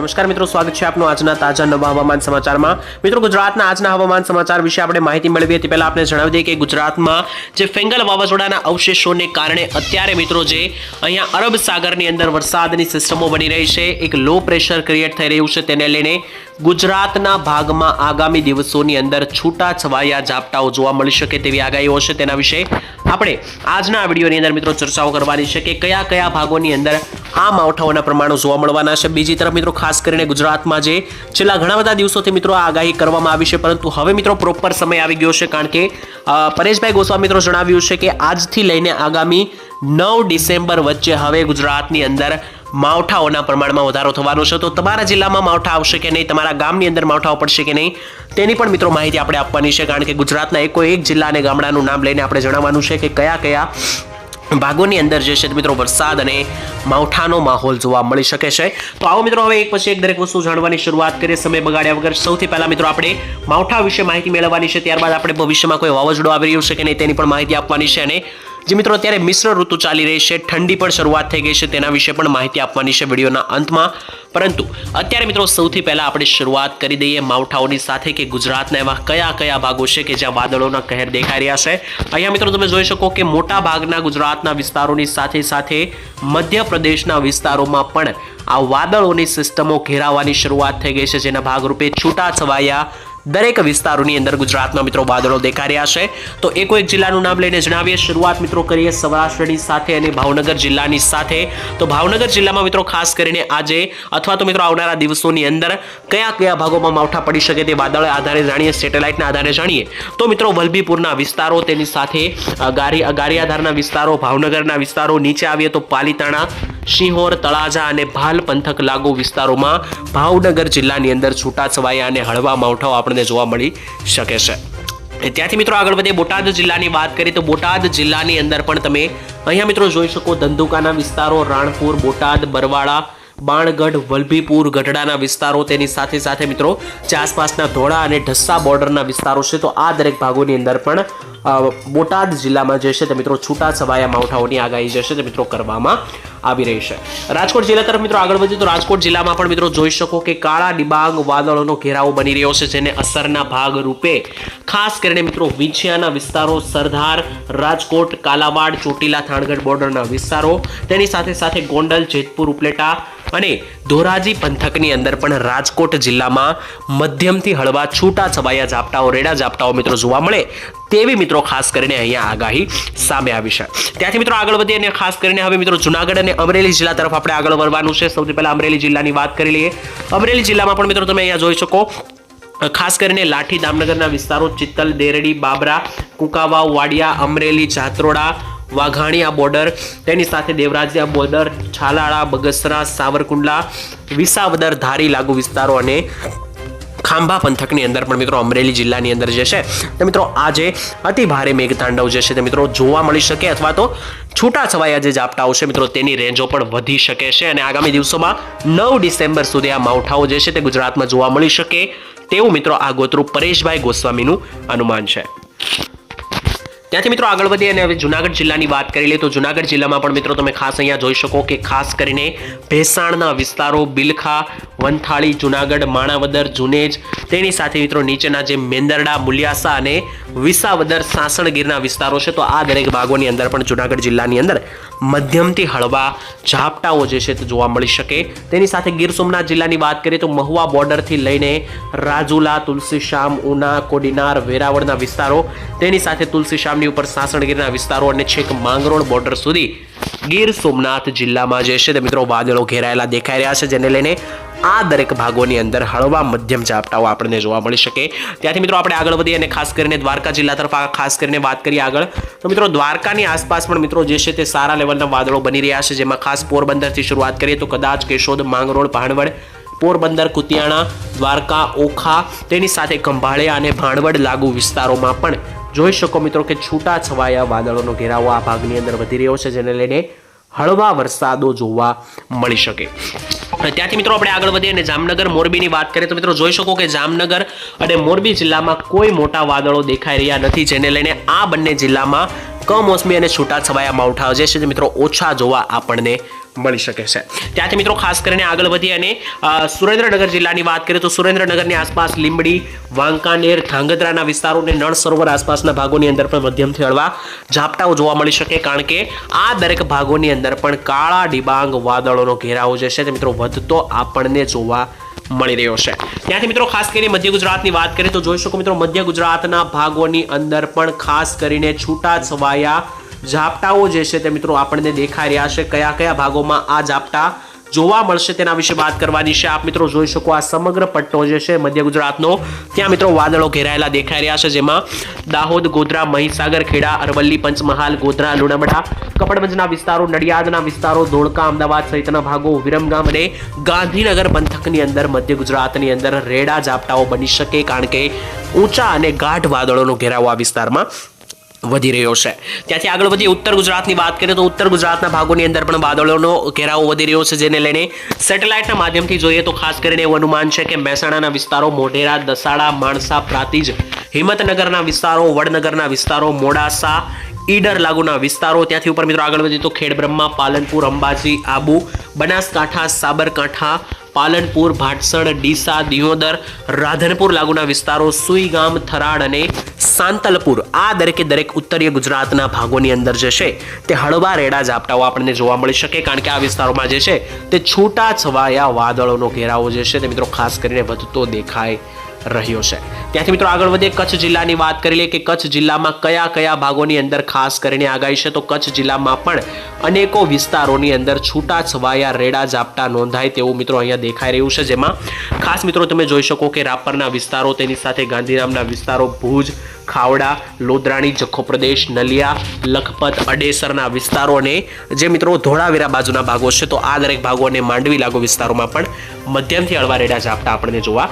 નમસ્કાર મિત્રો, સ્વાગત છે આપનું આજના તાજા નવા હવામાન સમાચારમાં. મિત્રો, ગુજરાતના આજના હવામાન સમાચાર વિશે આપણે માહિતી મેળવી હતી પહેલા આપણે જણાવી દઈએ કે ગુજરાતમાં જે ફેંગલ વાવાઝોડાના અવશેષોને કારણે અત્યારે મિત્રો જે અહીંયા અરબ સાગરની અંદર વરસાદની સિસ્ટમો બની રહી છે, એક લો પ્રેશર ક્રિએટ થઈ રહ્યું છે, તેને લઈને ગુજરાતના ભાગમાં આગામી દિવસોની અંદર છૂટા છવાયા ઝાપટાઓ જોવા મળી શકે તેવી આગાહીઓ છે તેના વિશે આપણે આજના વિડીયોની અંદર મિત્રો ચર્ચાઓ કરવાની છે કે કયા કયા ભાગોની અંદર આ માવઠાઓના પ્રમાણો જોવા મળવાના છે. બીજી તરફ મિત્રો ખાસ કરીને ગુજરાતમાં જે છેલ્લા ઘણા બધા દિવસોથી મિત્રો આગાહી કરવામાં આવી છે, પરંતુ હવે મિત્રો પ્રોપર સમય આવી ગયો છે કારણ કે પરેશભાઈ ગોસ્વામી મિત્રો જણાવ્યું છે કે આજથી લઈને આગામી નવ ડિસેમ્બર વચ્ચે હવે ગુજરાતની અંદર માવઠાઓના પ્રમાણમાં વધારો થવાનો છે. તો તમારા જિલ્લામાં માવઠા આવશે કે નહીં? તમારા ગામની અંદર માવઠાઓ પડશે કે નહીં? તેની પણ મિત્રો માહિતી આપણે આપવાની છે, કારણ કે ગુજરાતના એકો એક જિલ્લા અને ગામડાનું નામ લઈને આપણે જણાવવાનું છે કે કયા કયા ભાગોની અંદર જે છે મિત્રો વરસાદ અને માવઠાનો માહોલ જોવા મળી શકે છે. તો આવો મિત્રો, હવે એક પછી એક દરેક વસ્તુ જાણવાની શરૂઆત કરીએ. સમય બગાડ્યા વગર સૌથી પહેલાં મિત્રો આપણે માવઠા વિશે માહિતી મેળવવાની છે. ત્યારબાદ આપણે ભવિષ્યમાં કોઈ વાવાઝોડું આવી રહ્યું છે કે નહીં તેની પણ માહિતી આપવાની છે અને જે મિત્રો, અત્યારે મિશ્ર ઋતુ ચાલી રહી છે. ઠંડી પણ શરૂઆત થઈ ગઈ છે, તેના વિશે પણ માહિતી આપવાની છે વિડીયોના અંતમાં. પરંતુ અત્યારે મિત્રો, સૌથી પહેલાં આપણે શરૂઆત કરી દઈએ માવઠાઓની સાથે કે ગુજરાતના એવા કયા કયા ભાગો છે કે જ્યાં વાદળોના કહેર દેખાઈ રહ્યા છે. અહીંયા મિત્રો, તમે જોઈ શકો કે મોટા ભાગના ગુજરાતના વિસ્તારોની સાથે સાથે મધ્યપ્રદેશના વિસ્તારોમાં પણ આ વાદળોની સિસ્ટમો ઘેરાવાની શરૂઆત થઈ ગઈ છે. જેના ભાગરૂપે છૂટા છવાયા દરેક વિસ્તારોની અંદર ગુજરાતમાં મિત્રો વાદળો દેખાઈ રહ્યા છે. તો એક એક જિલ્લાનું નામ લઈને જણાવીએ. શરૂઆત મિત્રો કરીએ સૌરાષ્ટ્રની સાથે અને ભાવનગર જિલ્લાની સાથે. તો ભાવનગર જિલ્લામાં મિત્રો ખાસ કરીને આજે અથવા તો મિત્રો આવનારા દિવસોની અંદર કયા કયા ભાગોમાં માવઠા પડી શકે તે વાદળ આધારે જાણીએ, સેટેલાઇટના આધારે જાણીએ. તો મિત્રો વલભીપુરના વિસ્તારો, તેની સાથે ગારી, ગારિયાધારના વિસ્તારો, ભાવનગરના વિસ્તારો, નીચે આવીએ તો પાલીતાણા શિહોર, તળાજા અને ભાલ પંથક લાગુ વિસ્તારોમાં ભાવનગર જિલ્લાની અંદર છૂટાછવાયા અને હળવા માવઠાઓ આપણને જોવા મળી શકે છે. ત્યાંથી મિત્રો આગળ વધીએ, બોટાદ જિલ્લાની વાત કરીએ તો બોટાદ જિલ્લાની અંદર પણ તમે અહીંયા મિત્રો જોઈ શકો ધંધુકાના વિસ્તારો, રાણપુર, બોટાદ, બરવાળા, બાણગઢ, વલભીપુર, ગઢડાના વિસ્તારો તેની સાથે સાથે મિત્રો જે આસપાસના ધોળા અને ઢસ્સા બોર્ડરના વિસ્તારો છે તો આ દરેક ભાગોની અંદર પણ બોટાદ જિલ્લામાં જે છે તે મિત્રો છૂટા છવાયા માવઠાઓની આગાહી જે છે તે મિત્રો કરવામાં આવી રહી છે. રાજકોટ જિલ્લા તરફ મિત્રો આગળ વધીએ તો રાજકોટ જિલ્લામાં પણ મિત્રો જોઈ શકો કે કાળા ડિબાંગ વાદળોનો ઘેરાવો બની રહ્યો છે, જેને અસરના ભાગ રૂપે ખાસ કરીને મિત્રો વિછિયાના વિસ્તારો, સરદાર, રાજકોટ, કાલાવાડ, ચોટીલા, થાણગઢ બોર્ડરના વિસ્તારો, તેની સાથે સાથે ગોંડલ, જેતપુર, ઉપલેટા અને ધોરાજી પંથકની અંદર પણ રાજકોટ જિલ્લામાં મધ્યમથી હળવા છૂટા છવાયા ઝાપટાઓ, રેડા ઝાપટાઓ મિત્રો જોવા મળે. તેવી મિત્રો ખાસ કરીને અહીંયા આગાહી સામે આવી છે. ત્યાંથી મિત્રો આગળ વધીએ અને ખાસ કરીને હવે મિત્રો જુનાગઢ અને અમરેલી જિલ્લા તરફ આપણે આગળ વધવાનું છે. સૌથી પહેલાં અમરેલી જિલ્લાની વાત કરી લઈએ. અમરેલી જિલ્લામાં પણ મિત્રો તમે અહીંયા જોઈ શકો. ખાસ કરીને લાઠી દામનગરના વિસ્તારો ચિત્તલ, દેરડી, બાબરા, કુકાવાવ, વાડિયા, અમરેલી, જાત્રોડા વાઘાણીયા બોર્ડર તેની સાથે દેવરાજિયા બોર્ડર છાલાળા, બગસરા, સાવરકુંડલા, વિસાવદર, ધારી લાગુ વિસ્તારો અને ખાંભા પંથકની અંદર પણ મિત્રો અમરેલી જિલ્લાની અંદર જે છે, તે મિત્રો આજે અતિ ભારે મેઘતાંડવ જે છે તે મિત્રો જોવા મળી શકે અથવા તો છૂટા છવાયા જે ઝાપટાઓ છે મિત્રો તેની રેન્જો પણ વધી શકે છે અને આગામી દિવસોમાં નવ ડિસેમ્બર સુધી આ માવઠાઓ જે છે તે ગુજરાતમાં જોવા મળી શકે તેવું મિત્રો આ ગોત્રુ પરેશભાઈ ગોસ્વામીનું અનુમાન છે. ત્યાંથી મિત્રો આગળ વધીએ અને હવે જુનાગઢ જિલ્લાની વાત કરી લઈએ તો જુનાગઢ જિલ્લામાં પણ મિત્રો તમે ખાસ અહીંયા જોઈ શકો કે ખાસ કરીને ભેસાણના વિસ્તારો, બિલખા, વંથાળી, જુનાગઢ, માણાવદર, જુનેજ, તેની સાથે મિત્રો નીચેના જે મેંદરડા, મુલિયાસા અને વિસાવદર સાસણગીરના વિસ્તારો છે, તો આ દરેક ભાગોની અંદર પણ જુનાગઢ જિલ્લાની અંદર મધ્યમથી હળવા ઝાપટાઓ જે છે તે જોવા મળી શકે. તેની સાથે ગીર સોમનાથ જિલ્લાની વાત કરીએ તો મહુવા બોર્ડરથી લઈને રાજુલા, તુલસીશ્યામ, ઉના, કોડીનાર, વેરાવળના વિસ્તારો, તેની સાથે તુલસીશ્યામની ઉપર સાસણગીરના વિસ્તારો અને છેક માંગરોળ બોર્ડર સુધી ગીર સોમનાથ જિલ્લામાં જે છે તે મિત્રો વાદળો ઘેરાયેલા દેખાઈ રહ્યા છે, જેને લઈને આ દરેક ભાગોની અંદર હળવા મધ્યમ ઝાપટાઓ આપણને જોવા મળી શકે. ત્યાંથી મિત્રો આપણે આગળ વધીએ અને ખાસ કરીને દ્વારકા જિલ્લા તરફ ખાસ કરીને વાત કરીએ આગળ. તો મિત્રો દ્વારકાની આસપાસ પણ મિત્રો જે છે તે સારા લેવલના વાદળો બની રહ્યા છે, જેમાં ખાસ પોરબંદરથી શરૂઆત કરીએ તો કદાચ કેશોદ, માંગરોળ, ભાણવડ, પોરબંદર, કુતિયાણા, દ્વારકા, ઓખા, તેની સાથે ખંભાળિયા અને ભાણવડ લાગુ વિસ્તારોમાં પણ જોઈ શકો મિત્રો કે છૂટા છવાયા વાદળોનો ઘેરાવો આ ભાગની અંદર વધી રહ્યો છે, જેને લઈને હળવા વરસાદો જોવા મળી શકે. ત્યાંથી મિત્રો આપણે આગળ વધીએ અને જામનગર મોરબીની વાત કરીએ તો મિત્રો જોઈ શકો કે જામનગર અને મોરબી જિલ્લામાં કોઈ મોટા વાદળો દેખાઈ રહ્યા નથી, જેને લઈને આ બંને જિલ્લામાં કમોસમી અને છૂટાછવાયા માવઠા જે છે મિત્રો ઓછા જોવા આપણને મળી શકે છે. ત્યાંથી મિત્રો ખાસ કરીને આગળ વધી અને સુરેન્દ્રનગર જિલ્લાની વાત કરીએ તો સુરેન્દ્રનગરની આસપાસ લીંબડી, વાંકાનેર, ધાંગધ્રાના વિસ્તારો અને નળ સરોવર આસપાસના ભાગોની અંદર પણ મધ્યમથી હળવા ઝાપટાઓ જોવા મળી શકે કારણ કે આ દરેક ભાગોની અંદર પણ કાળા ડિબાંગ વાદળોનો ઘેરાવો જે છે તે મિત્રો વધતો આપણને જોવા મળી રહ્યો છે. ત્યાંથી મિત્રો ખાસ કરીને મધ્ય ગુજરાતની વાત કરીએ તો જોઈ શકો મિત્રો મધ્ય ગુજરાતના ભાગોની અંદર પણ ખાસ કરીને છૂટા છવાયા ઝાપટાઓ જે છે તે મિત્રો આપણને દેખાઈ રહ્યા છે. કયા કયા ભાગોમાં આ ઝાપટા જોવા મળશે તેના વિશે વાત કરવાની છે. આપ મિત્રો જોઈ શકો આ સમગ્ર પટ્ટો જે છે મધ્ય ગુજરાતનો, ત્યાં મિત્રો વાદળો ઘેરાયેલા દેખાઈ રહ્યા છે, જેમાં દાહોદ, ગોધરા, મહીસાગર, ખેડા, અરવલ્લી, પંચમહાલ, ગોધરા, લુણાવાડા કપડવંજના વિસ્તારો, નડિયાદના વિસ્તારો, ધોળકા, અમદાવાદ સહિતના ભાગો વિરમગામ અને ગાંધીનગર પંથકની અંદર મધ્ય ગુજરાતની અંદર રેડા ઝાપટાઓ બની શકે, કારણ કે ઊંચા અને ગાઢ વાદળોનો ઘેરાવો આ વિસ્તારમાં વધી રહ્યો છે. ત્યાંથી આગળ વધી ઉત્તર ગુજરાતની વાત કરીએ તો ઉત્તર ગુજરાતના ભાગોની અંદર પણ વાદળોનો ઘેરાવો વધી રહ્યો છે, જેને લઈને સેટેલાઇટના માધ્યમથી જોઈએ તો ખાસ કરીને એવું અનુમાન છે કે મહેસાણાના વિસ્તારો, મોઢેરા, દસાડા, માણસા, પ્રાતિજ, હિંમતનગરના વિસ્તારો, વડનગરના વિસ્તારો, મોડાસા, ઈડર લાગુના વિસ્તારો. ત્યાંથી ઉપર મિત્રો આગળ વધીએ તો ખેડબ્રહ્મા, પાલનપુર, અંબાજી, આબુ, બનાસકાંઠા, સાબરકાંઠા પાલનપુર ભાટસણ ડીસા દિયોદર રાધનપુર લાગુના વિસ્તારો સુઈગામ થરાડ અને સાંતલપુર આ દરેકે દરેક ઉત્તરીય ગુજરાતના ભાગોની અંદર જે છે તે હળવા રેડા ઝાપટાઓ આપણને જોવા મળી શકે કારણ કે આ વિસ્તારોમાં જે છે તે છૂટા છવાયા વાદળોનો ઘેરાવો જે છે તે મિત્રો ખાસ કરીને વધતો દેખાય રહ્યો છે. ત્યાંથી મિત્રો આગળ વધીએ, કચ્છ જિલ્લાની વાત કરી લઈએ કે કચ્છ જિલ્લામાં કયા કયા ભાગોની અંદર ખાસ કરીને આગાહી છે? તો કચ્છ જિલ્લામાં પણ અનેકો વિસ્તારોની અંદર છૂટા છવાયા રેડા ઝાપટા નોંધાય તેવું મિત્રો અહીંયા દેખાઈ રહ્યું છે. જેમાં ખાસ મિત્રો તમે જોઈ શકો કે રાપરના વિસ્તારો, તેની સાથે ગાંધીધામના વિસ્તારો, ભુજ, ખાવડા, લોદરાણી, જખો પ્રદેશ, નલિયા, લખપત, અડેસરના વિસ્તારો અને જે મિત્રો ધોળાવીરા બાજુના ભાગો છે, તો આ દરેક ભાગો અને માંડવી લાગુ વિસ્તારોમાં પણ મધ્યમથી હળવા રેડા ઝાપટા આપણને જોવા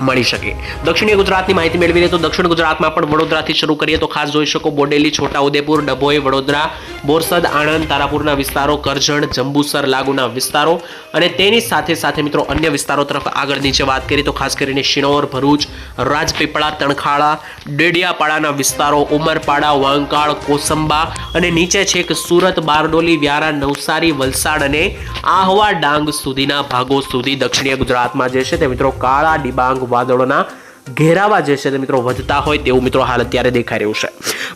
મળી શકે. દક્ષિણીય ગુજરાતની માહિતી મેળવી લઈએ તો દક્ષિણ ગુજરાતમાં પણ વડોદરાથી શરૂ કરીએ તો ખાસ જોઈ શકો બોડેલી છોટાઉદેપુર ડભોઈ, વડોદરા, બોરસદ, આણંદ, તારાપુરના વિસ્તારો, કરજણ, જંબુસર, લાગુના વિસ્તારો અને તેની સાથે સાથે મિત્રો અન્ય વિસ્તારો તરફ આગળ નીચે વાત કરીએ તો ખાસ કરીને શિણોર ભરૂચ, રાજપીપળા, તણખાળા, ડેડિયાપાડાના વિસ્તારો, ઉમરપાડા, વાંકાળ, કોસંબા અને નીચે છેક સુરત, બારડોલી, વ્યારા, નવસારી, વલસાડ અને આહવા ડાંગ સુધીના ભાગો સુધી દક્ષિણીય ગુજરાતમાં જે છે તે મિત્રો કાળા, ડિબાંગ વાદળોના ઘેરાવા જે છે તે મિત્રો વધતા હોય તેવું મિત્રો હાલ અત્યારે દેખાઈ રહ્યું છે.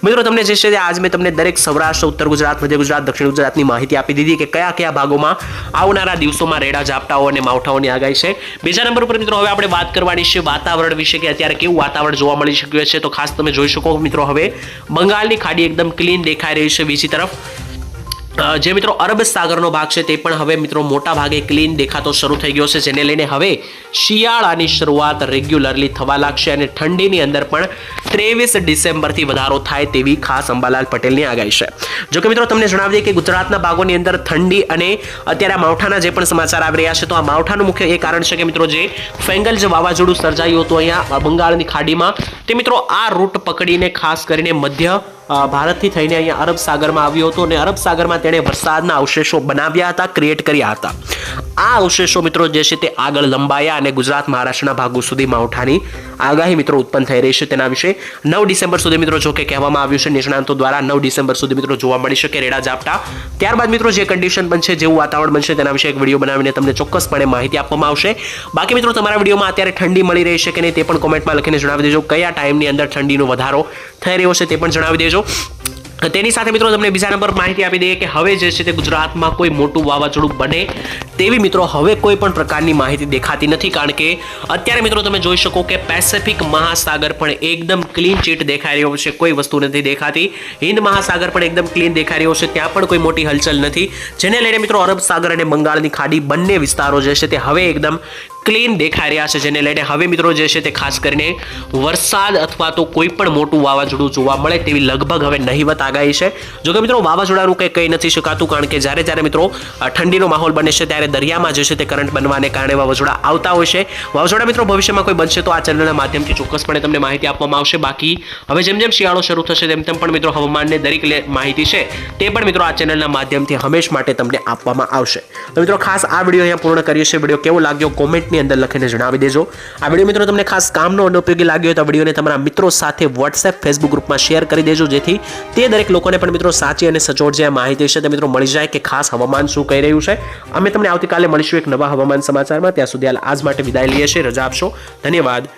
મિત્રો તમને જે છે તે આજ મેં તમને દરેક સૌરાષ્ટ્ર, ઉત્તર ગુજરાત, મધ્ય ગુજરાત, દક્ષિણ ગુજરાતની માહિતી આપી દીધી કે કયા કયા ભાગોમાં આવનારા દિવસોમાં રેડા ઝાપટાઓ અને માવઠાઓની આગાહી છે. બીજા નંબર ઉપર મિત્રો હવે આપણે વાત કરવાની છે વાતાવરણ વિશે કે અત્યારે કેવું વાતાવરણ જોવા મળી શક્યું છે તો ખાસ તમે જોઈ શકો મિત્રો હવે બંગાળની ખાડી એકદમ ક્લીન દેખાઈ રહી છે બીજી તરફ. જે મિત્રો અરબ સાગરનો ભાગ છે તે પણ હવે મિત્રો મોટા ભાગે ક્લીન દેખાતો શરૂ થઈ ગયો છે, જેને લઈને હવે શિયાળાની શરૂઆત રેગ્યુલરલી થવા લાગશે અને ઠંડીની અંદર પણ ત્રેવીસ ડિસેમ્બરથી વધારો થાય તેવી ખાસ અંબાલાલ પટેલની આગાહી છે. જો કે મિત્રો તમને જણાવી દઈએ કે ગુજરાતના ભાગોની અંદર ઠંડી અને અત્યારે આ માવઠાના જે પણ સમાચાર આવી રહ્યા છે, તો આ માવઠાનું મુખ્ય એ કારણ છે કે મિત્રો જે ફેંગલ જે વાવાઝોડું સર્જાયું હતું અહીંયા બંગાળની ખાડીમાં, તે મિત્રો આ રૂટ પકડીને ખાસ કરીને મધ્ય ભારતથી થઈને અહીંયા અરબ સાગરમાં આવ્યો હતો અને અરબ સાગરમાં તેણે વરસાદના અવશેષો બનાવ્યા હતા ક્રિએટ કર્યા હતા. આ અવશેષો મિત્રો જે છે તે આગળ લંબાયા અને ગુજરાત મહારાષ્ટ્રના ભાગો સુધી માવઠાની આગાહી મિત્રો ઉત્પન્ન થઈ રહી છે તેના વિશે. નવ ડિસેમ્બર સુધી મિત્રો જો કે કહેવામાં આવ્યું છે, નિષ્ણાંતો દ્વારા નવ ડિસેમ્બર સુધી મિત્રો જોવા મળી શકે રેડા ઝાપટા. ત્યારબાદ મિત્રો જે કન્ડિશન બનશે, જેવું વાતાવરણ બનશે તેના વિશે એક વીડિયો બનાવીને તમને ચોક્કસપણે માહિતી આપવામાં આવશે. બાકી મિત્રો તમારા વિડીયોમાં અત્યારે ઠંડી મળી રહી છે કે નહીં તે પણ કોમેન્ટમાં લખીને જણાવી દેજો. કયા ટાઈમની અંદર ઠંડીનો વધારો થઈ રહ્યો છે તે પણ જણાવી દેજો. તેની સાથે મિત્રો તમને બીજા નંબર માહિતી આપી દઈએ કે હવે જે છે તે ગુજરાતમાં કોઈ મોટું વાવાઝોડું બને તેવી મિત્રો હવે કોઈ પણ પ્રકારની માહિતી દેખાતી નથી, કારણ કે અત્યારે મિત્રો તમે જોઈ શકો કે પેસિફિક મહાસાગર પણ એકદમ ક્લીન ચીટ દેખાઈ રહ્યો છે. કોઈ વસ્તુ નથી દેખાતી. હિન્દ મહાસાગર પણ એકદમ ક્લીન દેખાઈ રહ્યો છે. ત્યાં પણ કોઈ મોટી હલચલ નથી. જેને લઈને મિત્રો અરબ સાગર અને બંગાળની ખાડી બંને વિસ્તારો જે છે તે હવે એકદમ ક્લીન દેખાઈ રહ્યા છે. જેને લઈને હવે મિત્રો જે છે તે ખાસ કરીને વરસાદ અથવા તો કોઈ પણ મોટું વાવાઝોડું જોવા મળે તેવી લગભગ હવે નહીવત આગાહી છે. જો કે મિત્રો વાવાઝોડાનું કંઈ કહી નથી શકાતું, કારણ કે જ્યારે જ્યારે મિત્રો ઠંડીનો માહોલ બને છે, ત્યારે દરિયામાં જે છે તે કરંટ બનવાને કારણે વાવાઝોડા આવતા હોય છે. વાવાઝોડા મિત્રો ભવિષ્યમાં કોઈ બનશે તો આ ચેનલના માધ્યમથી ચોક્કસપણે તમને માહિતી આપવામાં આવશે. બાકી હવે જેમ જેમ શિયાળો શરૂ થશે તેમ તેમ પણ મિત્રો હવામાનની દરેક માહિતી છે તે પણ મિત્રો આ ચેનલના માધ્યમથી હંમેશ માટે તમને આપવામાં આવશે. તો મિત્રો ખાસ આ વીડિયો અહીંયા પૂર્ણ કરીએ છીએ. વીડિયો કેવો લાગ્યો કોમેન્ટની અંદર લખીને જણાવી દેજો. આ વીડિયો મિત્રો તમને ખાસ કામનો અનુપયોગી લાગ્યો તો વિડીયોને તમારા મિત્રો સાથે વોટ્સએપ ફેસબુક ગ્રુપમાં શેર કરી દેજો. જેથી તે દરેક લોકોને પણ મિત્રો સાચી અને સચોટ જે માહિતી છે તે મિત્રો મળી જાય કે ખાસ હવામાન શું કહી રહ્યું છે. અમે તમને આવતીકાલે મળીશું એક નવા હવામાન સમાચારમાં. ત્યાં સુધી આજ માટે વિદાય લઈએ છીએ. રજા આપશો. ધન્યવાદ.